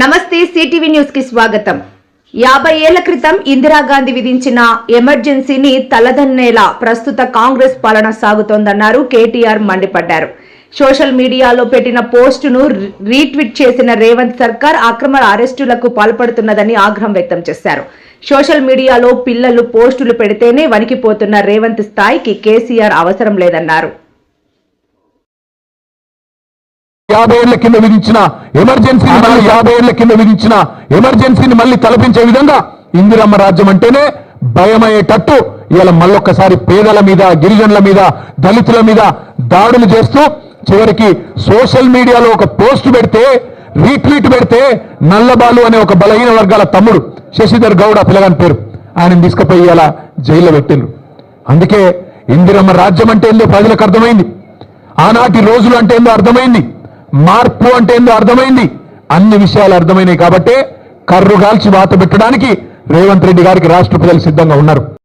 నమస్తే సిటీవీ న్యూస్కి స్వాగతం. యాభై ఏళ్ళ క్రితం ఇందిరాగాంధీ విధించిన ఎమర్జెన్సీని తలదన్నేలా ప్రస్తుత కాంగ్రెస్ పాలన సాగుతోందన్నారు కేటీఆర్ మండిపడ్డారు. సోషల్ మీడియాలో పెట్టిన పోస్టును రీట్వీట్ చేసిన రేవంత్ సర్కార్ అక్రమ అరెస్టులకు పాల్పడుతున్నదని ఆగ్రహం వ్యక్తం చేశారు. సోషల్ మీడియాలో పిల్లలు పోస్టులు పెడితేనే వణికిపోతున్న రేవంత్ స్థాయికి కేసీఆర్ అవసరం లేదన్నారు. యాభై ఏళ్ళ కింద విధించిన ఎమర్జెన్సీని మళ్ళీ యాభై ఏళ్ళ కింద విధించిన ఎమర్జెన్సీని మళ్ళీ తలపించే విధంగా ఇందిరమ్మ రాజ్యం అంటేనే భయమయ్యేటట్టు ఇవాళ మళ్ళొక్కసారి పేదల మీద గిరిజనుల మీద దళితుల మీద దాడులు చేస్తూ చివరికి సోషల్ మీడియాలో ఒక పోస్ట్ పెడితే రీట్వీట్ పెడితే నల్లబాలు అనే ఒక బలహీన వర్గాల తమ్ముడు శశిధర్ గౌడ పిల్లగాని పేరు. ఆయన తీసుకుపోయి ఇలా జైల్లో పెట్టిండ్రు. అందుకే ఇందిరమ్మ రాజ్యం అంటే ఏందో ప్రజలకు అర్థమైంది. ఆనాటి రోజులు అంటే ఏందో అర్థమైంది. మార్పు అంటే ఏందో అర్థమైంది. అన్ని విషయాలు అర్థమైనాయి కాబట్టే కర్రు గాల్చి వాత పెట్టడానికి రేవంత్ రెడ్డి గారికి రాష్ట్ర ప్రజలు సిద్ధంగా ఉన్నారు.